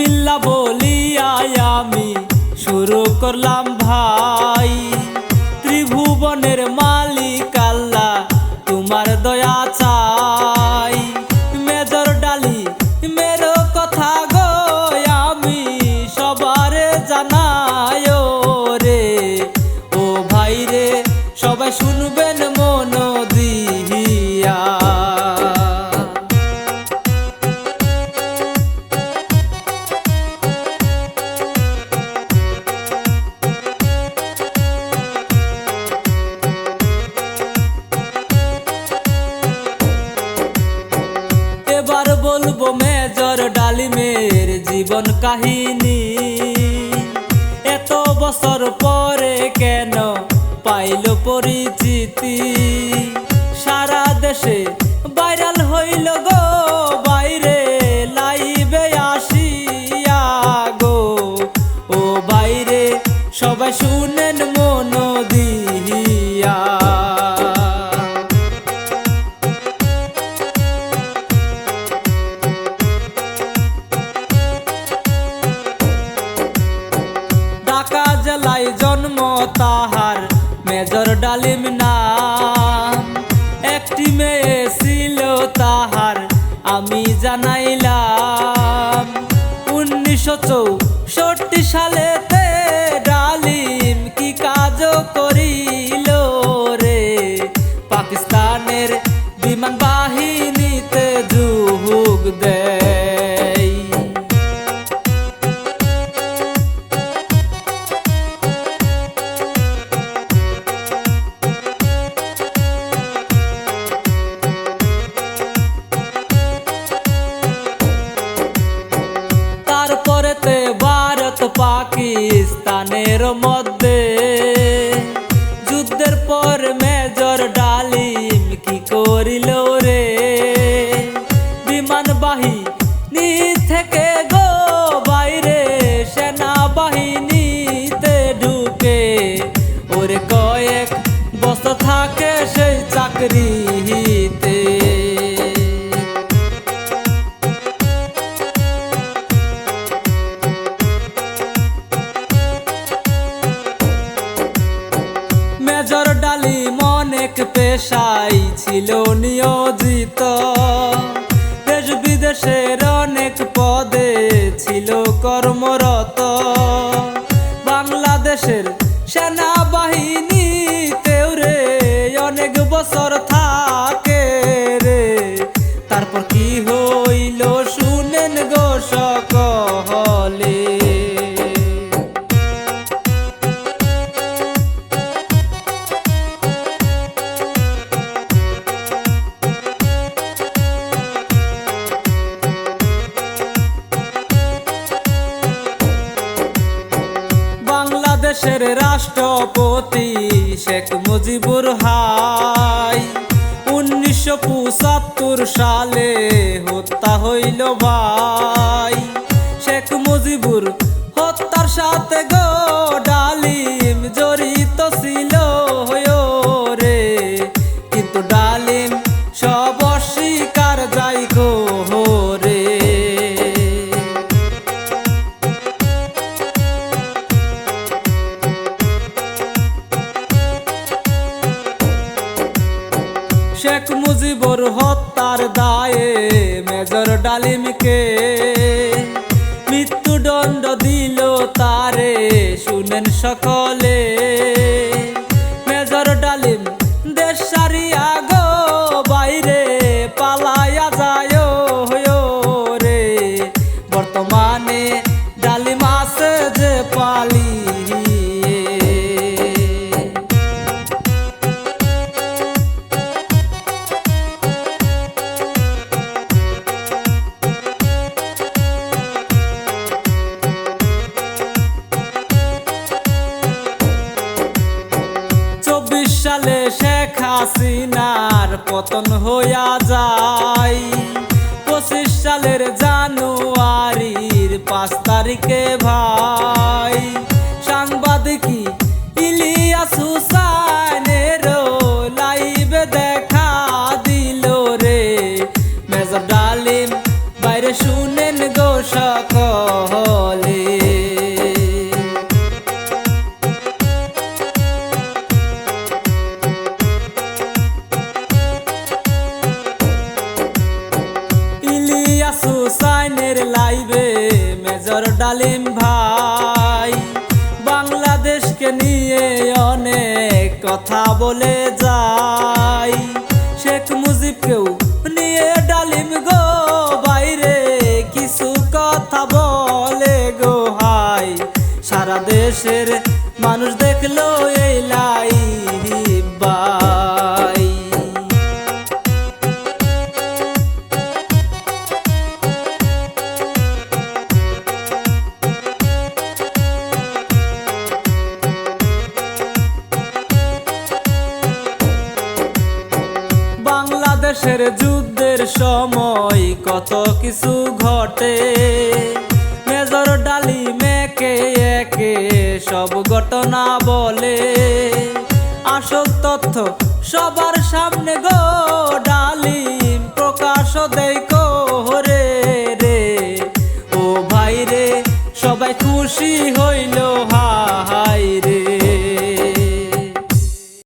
বিসমিল্লা বলিয়াই আমি শুরু করলাম ভাই ত্রিভুবনের মালিক মেজর ডালিমের জীবন কাহিনী। এত বছর পরে জন্ম তাহার মেজর ডালিম নাম। একটি মেয়ে ছিল তাহার, আমি জানাইলাম। উনিশশো চৌষট্টি সালেতে ডালিম কি কাজ করিল রে? পাকিস্তানের বিমান বাহিনীতে পাকিস্তানের মধ্যে। যুদ্ধের পর মেজর ডালিম কি করিল রে? বিমান বাহিনী থেকে গো বাইরে, সেনাবাহিনীতে ঢুকে। ওরে কয়েক বছর থাকে সেই চাকরিতে ছিল নিয়োজিত। দেশ বিদেশের অনেক পদে ছিল কর্মরত। বাংলাদেশের সেনাবাহিনী রে অনেক বছর বাংলাদেশের রাষ্ট্রপতি শেখ মুজিবুর হাই। উনিশশো পঁচাত্তর সালে হত্যা হইল ভাই। শেখ মুজিবুর হত্যার সাথে গো ডালিম জড়িত ছিল রে। কিন্তু ডালিম সব অস্বীকার যাই গো শেখ মুজিবর হত্যার দায়ে মেজর ডালিমকে মৃত্যুদণ্ড দিল তারে শুনেন সকলে। সালে শেখ হাসিনার পতন হইয়া যায়। পঁচিশ সালের জানুয়ারির পাঁচ তারিখে ভাই। সাংবাদিকী ইলিয়াস মেজর ডালিম ভাই। বাংলাদেশকে নিয়ে অনেক কথা বলে যায়। শেখ মুজিবকেও নিয়ে ডালিম গো বাইরে কিছু কথা বলে গো হাই। সারা দেশের মানুষ দেখল এই লাই বাই বাংলাদেশের যুদ্ধের সময় কত কিছু ঘটে। মেজর ডালি মেকে একে সব ঘটনা বলে। আসল তথ্য সবার সামনে গো